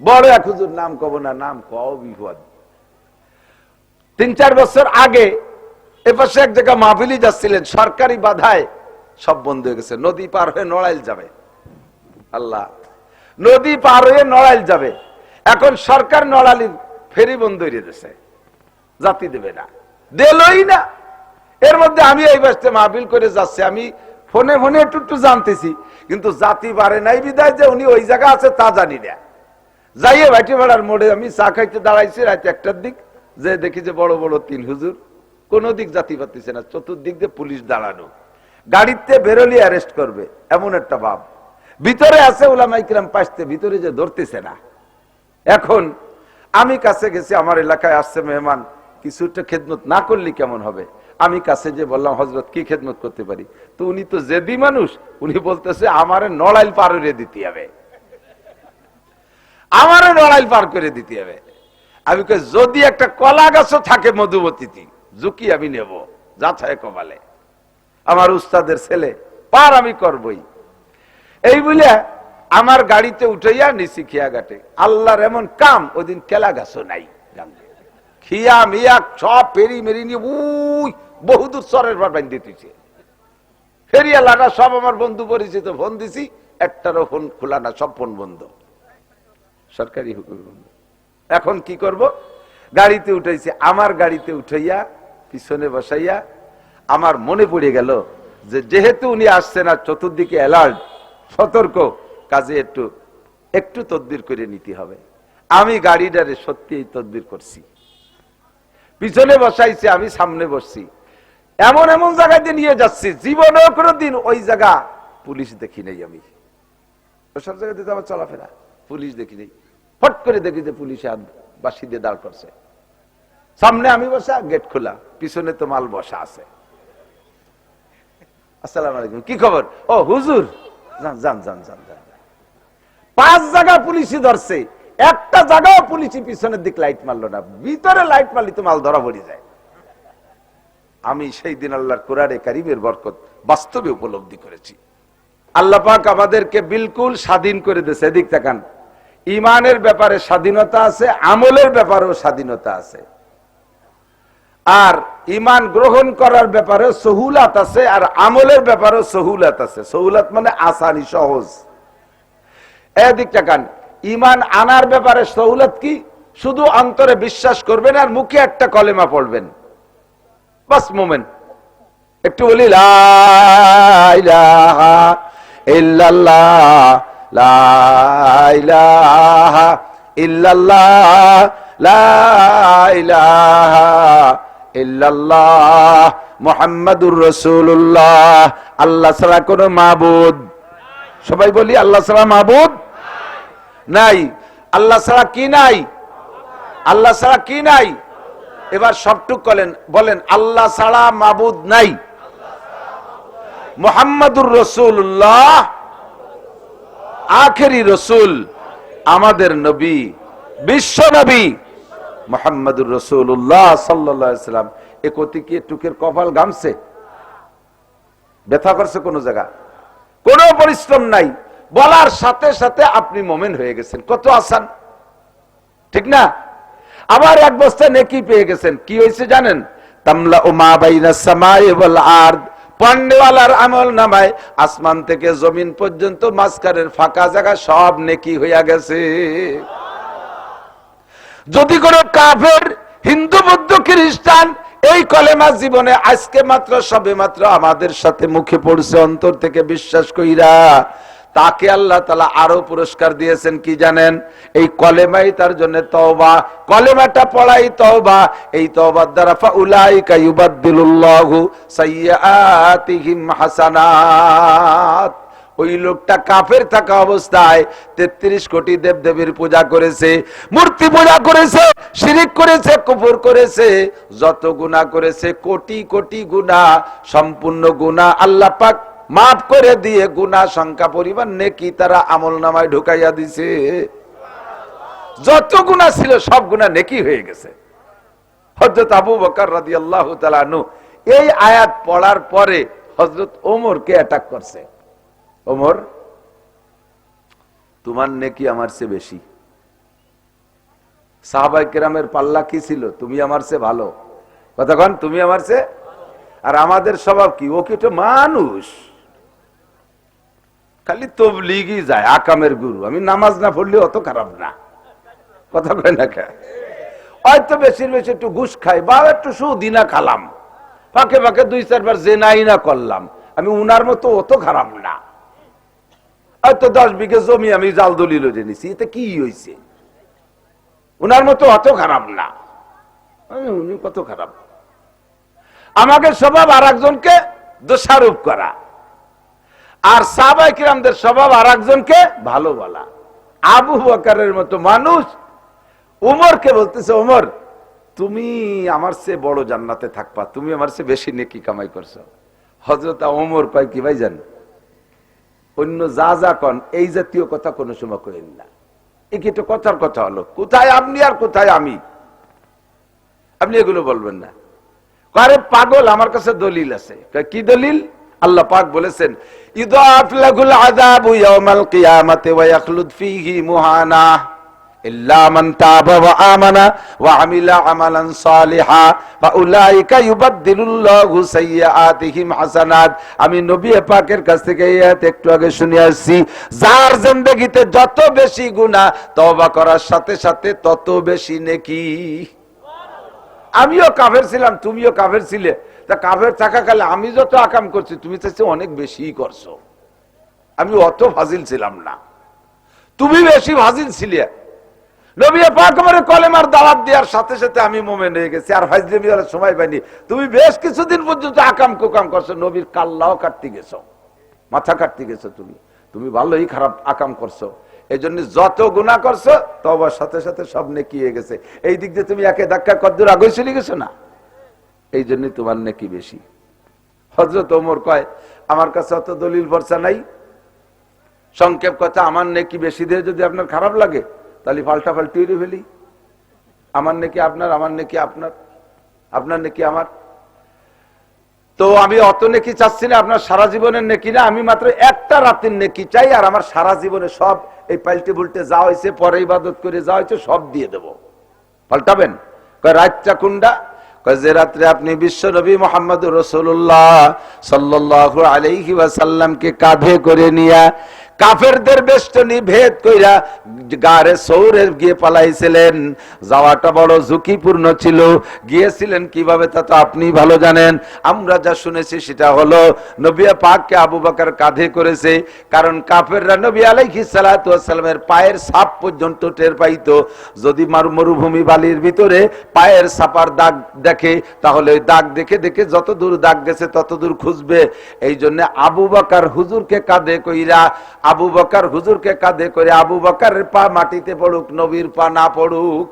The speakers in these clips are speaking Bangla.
বড় এক হুজুর নাম কব না, নাম কও বিপদ তিন চার বছর আগে এপাশে এক জায়গা মাহফিলি যাচ্ছিলেন, সরকারি বাধায় সব বন্ধ হয়ে গেছে। নদী পার হয়ে নড়াইল যাবে। আল্লাহ। নদী পার হয়ে নড়াইল যাবে। এখন সরকার নড়ালি ফেরি বন্ধ হয়ে দিয়েছে জাতি দেবে না। দিলই না। এর মধ্যে আমি এই বাসতে মাহফিল করে যাচ্ছি। আমি ফোনে ফোনে একটু একটু জানতেছি। কিন্তু জাতি বাড়ে নাই বিদায় যে উনি ওই জায়গা আছে তা জানি না। যাইয়ে ভাইটি ভাড়ার মোড়ে আমি চা খাইতে দাঁড়াইছি, রাত একটার দিক। যে দেখি যে বড় বড় তিন হুজুর। কোন দিক জাতি পাতিছে না, চতুর্দিক দিয়ে পুলিশ দাঁড়ানো। গাড়িতে বেরোলি অ্যারেস্ট করবে, এমন একটা ভাব ভিতরে আছে ওলামাইকিরাম পাশতে, ভিতরে যে ধরতেছে না। এখন আমি কাছে গেছি, আমার এলাকায় আসছে মেহমান কিছুটা খেদমত না করলে কেমন হবে? আমি কাছে যে বললাম, হজরত, কি খেদমত করতে পারি? তো উনি তো জেদি মানুষ, উনি বলতেছে, আমারে নড়াইল পার দিতে হবে। আমারও নড়াইল পার করে দিতে হবে। আমি যদি একটা কলা গাছও থাকে মধুবতীতি ঝুঁকি আমি নেব যা ছায় কমালে আমার উস্তাদের ছেলে, পার আমি করবই। এই বলে আমার গাড়িতে উঠাইয়া নিছি খিয়া ঘাটে। আল্লাহর এমন কাম, ওদিন কেলা গাছও নাই। খিয়া মিয়া সব পেরি মেরি নিয়ে উই, বহুদূর চরের বার বান্ধি দিতেছে। ফেরিয়ালারা সব আমার বন্ধু পরিচিত, ফোন দিছি, একটারও ফোন খোলা না, সব ফোন বন্ধ। সরকারি হুকুম। এখন কি করব? গাড়িতে উঠাইছে, আমার গাড়িতে উঠাইয়া, পিছনে বসাইয়া, আমার মনে পড়ে গেল যে যেহেতু উনি আসছে না চতুর্দিকে অ্যালার্ট সতর্ক, কাজে একটু একটু তদবির করে নিতে হবে। আমি গাড়িটারে সত্যি তদবির করছি। পিছনে বসাইছে, আমি সামনে বসছি। এমন এমন জায়গাতে নিয়ে যাচ্ছি জীবনে কোনো দিন ওই জায়গা পুলিশ দেখি নাই আমি। ওসব জায়গাতে তো আমার চলাফেরা, পুলিশ দেখি নেই। ফট করে দেখি যে পুলিশে হাত বাসি দিয়ে দাঁড় করছে। সামনে আমি বসা, গেট খোলা, পিছনে তো মাল বসা আছে। আসসালাম আলাইকুম, কি খবর? ও, হুজুর। পাঁচ জায়গা পুলিশই ধরছে, একটা জায়গাও পুলিশই পিছনের দিক লাইট মারলো না, ভিতরে লাইট মারলি তো মাল ধরা পড়ে যায়। আমি সেই দিন আল্লাহর কোরআনে কারিমের বরকত বাস্তবে উপলব্ধি করেছি। আল্লাহ পাক আমাদেরকে বিলকুল স্বাধীন করে দিয়েছে, এদিক তাকান। ইমানের ব্যাপারে স্বাধীনতা আছে, আমলের ব্যাপারেও স্বাধীনতা আছে। আর ইমান গ্রহণ করার ব্যাপারে সহুলাত আছে, আর আমলের ব্যাপারেও সহুলাত আছে। সহুলাত মানে আসানি, সহজ। এদিক তাকান ইমান আনার ব্যাপারে সহুলাত কি? শুধু অন্তরে বিশ্বাস করবেন আর মুখে একটা কলেমা পড়বেন। বাস মোমেন্ট একটু বলি, লা ইলাহা ইল্লাল্লাহ লা লা আল্লাহ কোনো মাবুদ। সবাই বলি আল্লাহ ছাড়া মাবুদ? নাই। আল্লাহ ছাড়া কি নাই? আল্লাহ ছাড়া কি নাই? এবার সবটুক বলেন বলেন, আল্লাহ ছাড়া মাবুদ নাই। মোহাম্মদুর রসুল্লাহ আখেরি রসুল আমাদের নবী, বিশ্ব নবী মোহাম্মদুর রসুল্লাহ সাল্লাম। এ কতি কি টুকের কপাল গামছে ব্যথা করছে কোন জায়গা? কোন পরিশ্রম নাই। বলার সাথে সাথে আপনি মোমেন হয়ে গেছেন। কত আসান? ঠিক না? আবার এক বস্তা নেকি পেয়ে গেছেন। কি হয়েছে জানেন? তামলা ও মা বাইনা সামাই ওয়াল আরদ। পান্ডেওয়ালার আমল নামায় আসমান থেকে জমিন পর্যন্ত মাঝখানের ফাঁকা জায়গা সব নেকি হইয়া গেছে। যদি কোনো কাফের, হিন্দু, বৌদ্ধ, খ্রিস্টান এই কলেমা জীবনে আজকে মাত্র, সবে মাত্র আমাদের সাথে মুখে পড়ছে, অন্তর থেকে বিশ্বাস কইরা তাকে আল্লাহ তালা আরও পুরস্কার দিয়েছেন, কি জানেন? এই কলেমাই তার জন্য তওবা। কলেমাটা পড়াই তওবা। এই তওবার দ্বারা ফাউলাইকা ইউবাদদিলুল্লাহু সাইয়্যাতিহিম হাসানাত। ওই লোকটা কাফের থাকা অবস্থায় তেত্রিশ কোটি দেব দেবীর পূজা করেছে, মূর্তি পূজা করেছে, শিরিক করেছে, কুফুর করেছে, যত গুণা করেছে, কোটি কোটি গুণা সম্পূর্ণ গুণা আল্লাহ পাক মাফ করে দিয়ে গুনা সংখ্যা পরিমাণ নেকি তারা আমল নামায় ঢুকাইয়া দিছে। যত গুণা ছিল, সব গুণা নেকি হয়ে গেছে। হজরত আবু বকর রাদি আল্লাহ এই আয়াত পড়ার পরে হজরত ওমরকে অ্যাটাক করছে। ওমর, তোমার নেকি আমার চেয়ে বেশি। সাহাবাই কেরামের পাল্লা কি ছিল? তুমি আমার সে ভালো। কতক্ষণ তুমি আমার সে আর আমাদের স্বভাব কি? ও কি মানুষ। খালি তবলিগই যায়, আকামের গুরু। আমি নামাজ না পড়লে অত খারাপ না। কথা কয় না কে হয়তো বেশি বেশি একটু ঘুষ খাই, বা একটু সুদি না খালাম। ফাঁকে ফাঁকে দুই চারবার জেনাই না করলাম। আমি উনার মতো অত খারাপ না। হয়তো দশ বিঘে জমি আমি জাল দলিল নিছি, এতে কি হয়েছে উনার মতো অত খারাপ না। আমি উনি কত খারাপ। আমাকে স্বভাব আর একজনকে দোষারোপ করা। আর সাহাবাই কিরামদের স্বভাব আর একজনকে ভালো বলা। আবু বকারের মতো মানুষ। উমরকে বলতেছে, উমর, তুমি আমার সে বড় জান্নাতে থাকবা। তুমি আমার সে বেশি নেকি কামাই করছ। হজরত ওমর কয়, কি ভাই জান অন্য যা যা কন, এই জাতীয় কথা কোনো সময় করেন না। এ কি কথার কথা হলো? কোথায় আপনি আর কোথায় আমি? আপনি এগুলো বলবেন না। আরে পাগল, আমার কাছে দলিল আছে। কি দলিল? আল্লাহ পাক বলেছেন তাবা আমি নবী পাকের কাছ থেকে একটু আগে শুনে আসছি, যার জিন্দেগিতে যত বেশি গুনাহ, তওবা করার সাথে সাথে তত বেশি নেকি। আমিও কাফের ছিলাম, তুমিও কাফের ছিলে। তা কাফের থাকাকালে আমি যত আকাম করছি, তুমি চাইছে অনেক বেশি করছ। আমি অত ফাজিল ছিলাম না। তুমি বেশি ফাজিল ছিলে। কিছুদিন পর্যন্ত করছ, নবীর কাল্লাও কাটতে গেছো, মাথা কাটতে গেছো তুমি। তুমি ভালোই খারাপ আকাম করছ। এই জন্য যত গুণা করছ তবার সাথে সাথে সব নেকি হয়ে গেছে। এই দিক দিয়ে তুমি একে ধাক্কা কদ্দুর আগে চলে গেছো না? এই জন্য তোমার নেকি বেশি। হজরত ওমর কয়, আমার কাছে অত দলিল ভরসা নাই। সংক্ষেপ কথা, আমার নেকি বেশি দিয়ে যদি আপনার খারাপ লাগে, তাহলে পাল্টা পাল্টি ফেলি আমার নেকি আপনার, আমার নেকি আপনার আপনার নেকি আমার। তো আমি অত নেকি চাচ্ছি না, আপনার সারা জীবনের নেকি না, আমি মাত্র একটা রাতের নেকি চাই, আর আমার সারা জীবনে সব এই পাল্টে বুলটে যা হয়েছে, পরে ইবাদত করে যা হয়েছে, সব দিয়ে দেব। পাল্টাবেন? রাতটা কুন্ডা যে রাত্রে আপনি বিশ্ব নবী মোহাম্মদ রসুল্লাহ সাল্লাহ আলহি ওয়াসাল্লামকে কাঁধে করে নিয়া কাফেরদের বেষ্টনী ভেদ কইরা গারে সৌরে গিয়ে পালাইছিলেন। যাওয়াটা বড় ঝুঁকিপূর্ণ ছিল। গিয়েছিলেন কীভাবে তা তো আপনি ভালো জানেন। আমরা যা শুনেছি সেটা হলো নবিয়া পাককে আবু বাকার কাঁধে করেছে, কারণ কাফেররা নবী আলাইহি সালামের পায়ের সাপ পর্যন্ত টের পাইতো। যদি মারু মরুভূমি বালির ভিতরে পায়ের সাপার দাগ দেখে, তাহলে ওই দাগ দেখে দেখে যত দূর দাগ গেছে তত দূর খুঁজবে। এই জন্য আবু বাকার হুজুরকে কাঁধে কইরা আবু বকার হুজুরকে কাঁধে করে আবু বকারের পা মাটিতে পড়ুক, নবীর পা না পড়ুক।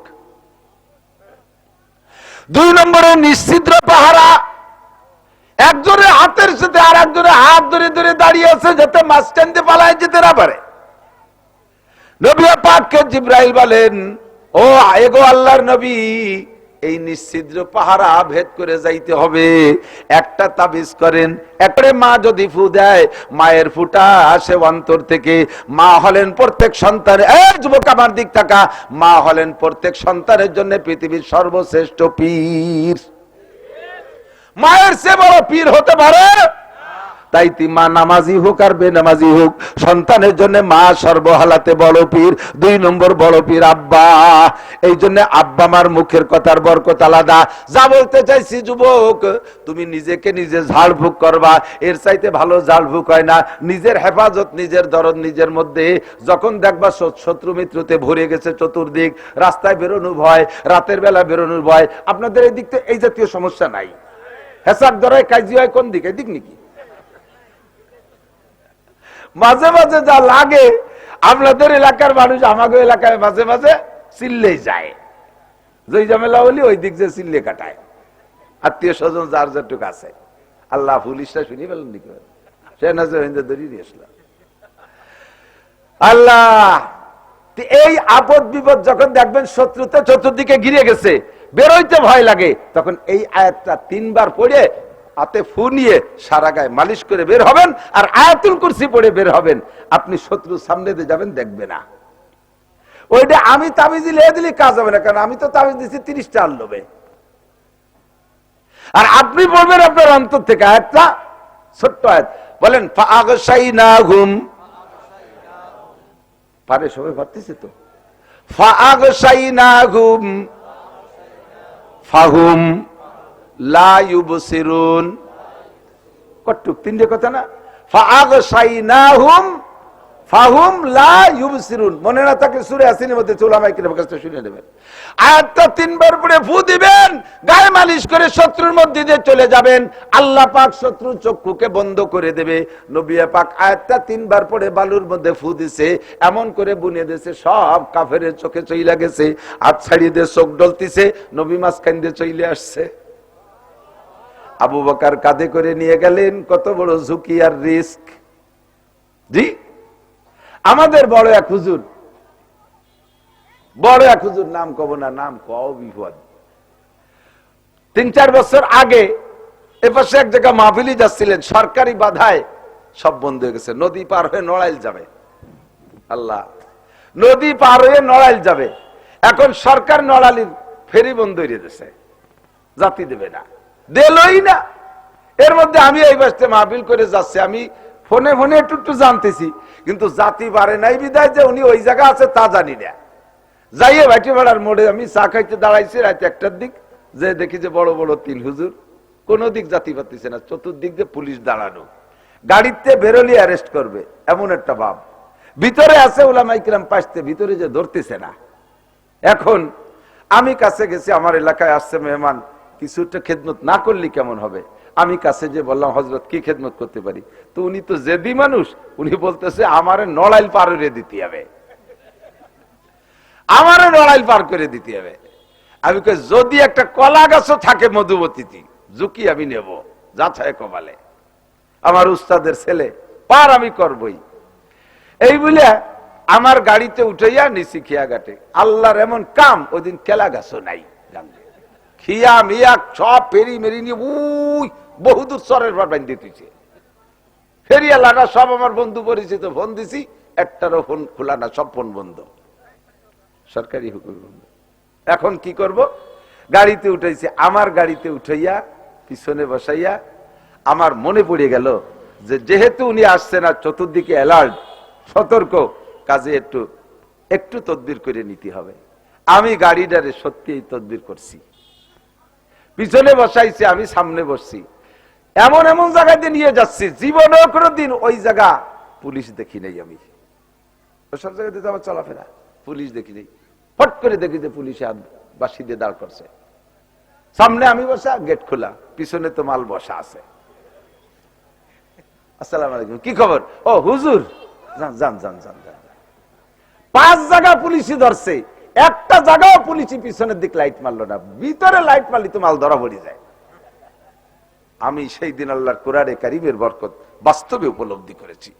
দুই নম্বরে নিশ্চিদ্র পাহারা। একজনের হাতের সাথে আর একজনের হাত ধরে ধরে দাঁড়িয়ে আছে যাতে মাছ টানতে পালায় যেতে না পারে। নবী পাককে জিব্রাইল বলেন, ও এগো আল্লাহর নবী এই নিশ্চিদ্র পাহারা ভেদ করে যাইতে হবে। একটা তাবিজ করেন একবারে মা যদি ফু দেয়, মায়ের ফুটা আসে অন্তর থেকে। মা হলেন প্রত্যেক সন্তানের, এই যুবক আমার দিক থাকা। মা হলেন প্রত্যেক সন্তানের জন্য পৃথিবীর সর্বশ্রেষ্ঠ পীর। মায়ের সে বড় পীর হতে পারে তাই মা নামাজি হোক আর বেনামাজি হোক, সন্তানের জন্য মা সর্বহালাতে বড় পীর, দুই নম্বর বড় পীর আব্বা। এই জন্য আব্বা মার মুখের কথার বরকত আলাদা। যা বলতে চাইছি যুবক, তুমি নিজেকে নিজে ঝাড়ফুঁক করবা, এর চাইতে ভালো ঝাড়ফুঁক হয় না। নিজের হেফাজত, নিজের দরদ, নিজের মধ্যে। যখন দেখবা শত্রু মিত্রতে ভরে গেছে চতুর্দিক, রাস্তায় বেরোনো ভয়, রাতের বেলা বেরোনোর ভয়। আপনাদের এই দিক থেকে এই জাতীয় সমস্যা নাই। হেসাক ধরায় কাজি হয় কোন দিকে? এদিক নাকি? মাঝে মাঝে যা লাগে, আপনাদের এলাকার মানুষ আমাকে এলাকায় মাঝে মাঝে চিল্লেই যায়। যেই ঝামেলা হলি ওই দিক যে চিল্লে কাটায়। আত্মীয় স্বজন যার যেটুক আছে। আল্লাহ পুলিশটা শুনি পেলেন নাকি? সে না যে হিন্দু আল্লাহ এই আপদ বিপদ যখন দেখবেন শত্রুতে চতুর্দিকে ঘিরে গেছে, বেরোইতে ভয় লাগে, তখন এই আয়াতটা তিনবার পড়ে হাতে ফু নিয়ে সারা গায়ে মালিশ করে বের হবেন আর আয়াতুল কুরসি পড়ে বের হবেন। আপনি শত্রুর সামনে দিয়ে যাবেন, দেখবে না। ওইটা আমি তাবিজ দিলে দিলে কাজ হবে না, কারণ আমি তো তাবিজ দিচ্ছি তিরিশটা আর লোভে আর আপনি বলবেন আপনার অন্তর থেকে আয়াতটা, ছোট্ট আয়াত। বলেন না ঘুম পারে সবাই পারতেছে তো। ঘুম ফাহুম। শত্রুর মধ্যে দিয়ে চলে যাবেন। আল্লাহ পাক শত্রু চক্ষুকে বন্ধ করে দেবে। নবী পাক আয়াতটা তিনবার পড়ে বালুর মধ্যে ফু দিছে, এমন করে বুনে দিয়েছে, সব কাফেরের চোখে চইলা গেছে, হাত ছাড়িয়ে দিয়ে চোখ ডলতিছে, নবী মাঝখান দিয়ে চইলে আসছে। আবু বকার কাঁধে করে নিয়ে গেলেন, কত বড় ঝুঁকি আর রিস্ক। জি? আমাদের বড় এক হুজুর, বড় এক হুজুর নাম কব না, নাম কও বিপদ। তিন চার বছর আগে এপাশে এক জায়গা মাহফিলি যাচ্ছিলেন, সরকারি বাধায় সব বন্ধ হয়ে গেছে, নদী পার হয়ে নড়াইল যাবে। আল্লাহ, নদী পার হয়ে নড়াইল যাবে, এখন সরকার নড়ালির ফেরি বন্ধ হয়ে দিয়েছে জাতি দেবে না। দিলই না। এর মধ্যে আমি এই বাসতে মাহবিল করে যাচ্ছি, আমি ফোনে ফোনে একটু একটু জানতেছি, কিন্তু জাতি বাড়ে নাই বিদায় যে উনি ওই জায়গা আছে তা জানি না। যাইয়ে ভাইটি ভাড়ার মোড়ে আমি চা খাইতে দাঁড়াইছি রাত একটার দিক, যে দেখি যে বড় বড় তিন হুজুর, কোন দিক জাতি পাতিছে না, চতুর্দিক দিয়ে পুলিশ দাঁড়ানো। গাড়িতে বেরোলি অ্যারেস্ট করবে, এমন একটা ভাব ভিতরে আছে ওলামাইকিরাম পাশতে, ভিতরে যে ধরতেছে না। এখন আমি কাছে গেছি, আমার এলাকায় আসছে মেহমান কিছুটা খেদমত না করলে কেমন হবে? আমি কাছে যে বললাম হজরত কি খেদমত করতে পারি? তো উনি তো জেদি মানুষ। উনি বলতেছে, আমার নড়াইল পার করে দিতে হবে। আমারও নড়াইল পার করে দিতে হবে। আমি যদি একটা কলা গাছও থাকে মধুবতীতি, ঝুঁকি আমি নেব যাছায় কমালে আমার উস্তাদের ছেলে, পার আমি করবই। এই বলে আমার গাড়িতে উঠাইয়া নিছি খিয়া ঘাটে আল্লাহর এমন কাম ওই দিন কেলা গাছও নাই। খিয়া মিয়া সব ফেরি মেরি নিয়ে উই, বহুদূর চরের পর বান্ধ দিতেছে। ফেরিয়ালারা সব আমার বন্ধু পরিচিত, ফোন দিছি, একটারও ফোন খোলা না, সব ফোন বন্ধ। সরকারি হুকুম। বন্ধ এখন কি করব? গাড়িতে উঠাইছি, আমার গাড়িতে উঠাইয়া, পিছনে বসাইয়া, আমার মনে পড়ে গেল যে যেহেতু উনি আসছে না চতুর্দিকে অ্যালার্ট, সতর্ক, কাজে একটু একটু তদবির করে নিতে হবে। আমি গাড়িটারে সত্যি এই তদবির করছি। পিছনে বসাইছে, আমি সামনে বসছি। এমন এমন জায়গাতে নিয়ে যাচ্ছি, জীবনেও কোনো দিন ওই জায়গা পুলিশ দেখি নাই আমি। সব জায়গাতে তো আমার চলাফেরা, পুলিশ দেখি নাই। ফট করে দেখি যে পুলিশে বাসি দিয়ে দাঁড় করছে। সামনে আমি বসা, গেট খোলা, পিছনে তো মাল বসা আছে। আসসালাম আলাইকুম, কি খবর? ও, হুজুর, যান যান যান যান যান। পাঁচ জায়গা পুলিশই ধরছে। একটা জায়গাও পুলিশি পিছনের দিক লাইট মারলো না, ভিতরে লাইট মারলি তো মাল ধরা পড়ে যায়। আমি সেই দিন আল্লাহর কোরআনে কারিমের বরকত বাস্তবে উপলব্ধি করেছি।